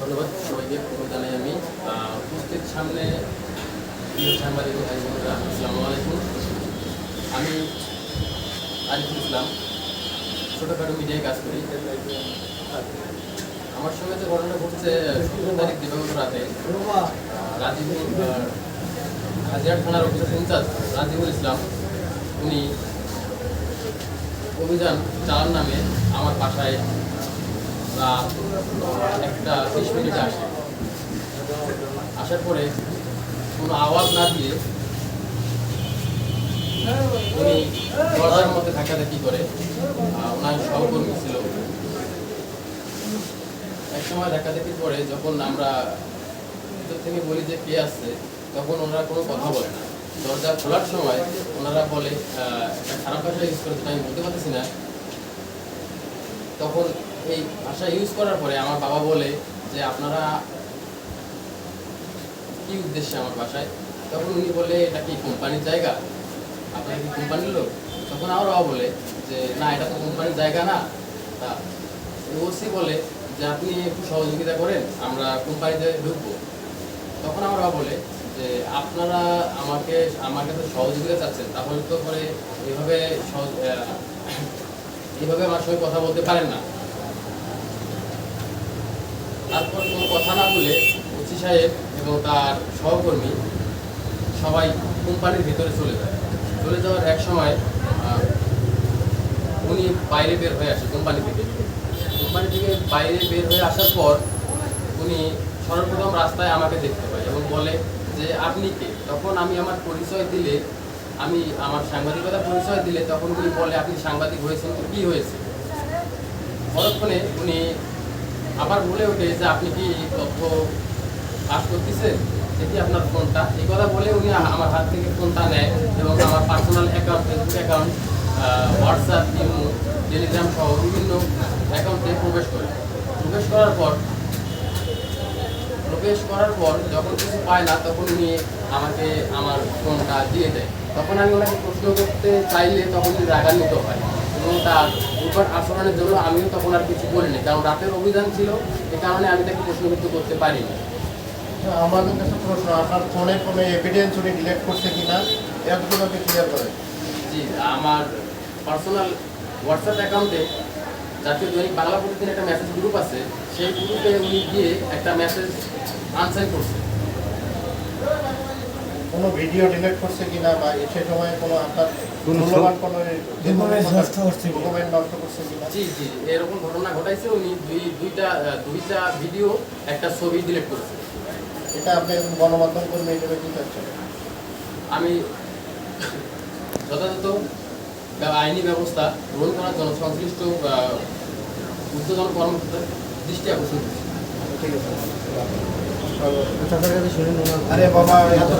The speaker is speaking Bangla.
ধন্যবাদ সবাইকে প্রথম জানাই আমি। উপস্থিত সামনে সাংবাদিক ভাই আলাইকুম। আমি আরিফুল ইসলাম ছোটোখাটো মিডিয়ায় কাজ করি। আমার সঙ্গে যে ঘটনা ঘটছে সতেরো তারিখ দিবাগত রাতে রাজীবুল আহ, থানার অফিসার ইনচার্জ রাজীবুল ইসলাম উনি অভিযান চালার নামে আমার বাসায় বিশ মিনিটে আসে। আসার পরে কোনো আওয়াজ না দিয়ে উনি দরজার মধ্যে ধাক্কাধাক্কি করে? ওনার সহকর্মী ছিল। এক সময় ধাক্কাধাক্কি করে যখন আমরা ভিতর থেকে বলি যে কে আসছে, তখন ওনারা কোনো কথা বলে না। দরজা খোলার সময় ওনারা বলে একটা খারাপ ভাষা ইউজ করে আমি বলতে পারতেছি না। তখন এই ভাষা ইউজ করার পরে আমার বাবা বলে যে আপনারা কি উদ্দেশ্যে আমার বাসায়? তখন উনি বলে এটা কি কোম্পানির জায়গা? আপনারা কি কোম্পানির লোক? তখন আমার বাবা বলে যে না এটা তো কোম্পানির জায়গা না। তা ওসি বলে যে আপনি একটু সহযোগিতা করেন আমরা কোম্পানিতে ঢুকবো। তখন আমার বলে যে আপনারা আমাকে আমার কাছে সহযোগিতা চাচ্ছেন তাহলে তো পরে আহ, এইভাবে আমার সঙ্গে কথা বলতে পারেন না। তারপর কোনো কথা না বলে ওসি সাহেব এবং তার সহকর্মী সবাই কোম্পানির ভিতরে চলে যায়। চলে যাওয়ার এক সময় উনি বাইরে বের হয়ে আসে কোম্পানি থেকে। কোম্পানি থেকে বাইরে বের হয়ে আসার পর উনি সর্বপ্রথম রাস্তায় আমাকে দেখতে পায় এবং বলে যে, আপনি কে? তখন আমি আমার পরিচয় দিলে, আমি আমার সাংবাদিকতা পরিচয় দিলে তখন উনি বলে, আপনি সাংবাদিক হয়েছেন তো কী হয়েছে? পরক্ষণে উনি আবার বলে ওঠে যে আপনি কি তথ্য পাস করতেছেন? দেখি আপনার ফোনটা? এই কথা বলে উনি আমার হাত থেকে ফোনটা নেয় এবং আমার personal account Facebook account WhatsApp imo Telegram সহ বিভিন্ন অ্যাকাউন্টে প্রবেশ করে। প্রবেশ করার পর, প্রবেশ করার পর যখন কিছু পায় না, তখন উনি আমাকে আমার ফোনটা দিয়ে দেয়। তখন আমি ওনাকে প্রশ্ন করতে চাইলে তখন রাগান্বিত হয় এবং তার উপর আচরণের জন্য আমিও তখন আর কিছু বলিনি কারণ রাতের অভিযান ছিল এ কারণে আমি তাকে প্রশ্নবিদ্ধ করতে পারিনি। আমাদের কাছে প্রশ্ন আপনার ফোনে কোনো এভিডেন্স উনি ডিলেট করছে কিনা? এতটুকু আপনি ক্লিয়ার করেন। জি আমার পার্সোনাল হোয়াটসঅ্যাপ অ্যাকাউন্টে জাতীয় দৈনিক বাংলা প্রতিদিন একটা মেসেজ গ্রুপ আছে সেই গ্রুপে উনি গিয়ে একটা মেসেজ আনসার করছে। কোনো ভিডিও ডিলেট করছে কিনা বা সে সময় কোনো আপনার জি জি এরকম ঘটনা ঘটাইছে উনি দুই দুইটা দুইটা ভিডিও একটা ছবি ডিলিট করেছে। এটা আপনি গণমাধ্যম কর্মী হিসেবে কি চাচ্ছেন আমি যথাযথ আইনি ব্যবস্থা গ্রহণ করার জন্য সংশ্লিষ্ট আহ, ঊর্ধ্বতন কর্মকর্তার দৃষ্টি আকর্ষণ করছি। ঠিক আছে। চাচার কাছে শুনে নোনা আরে বাবা এত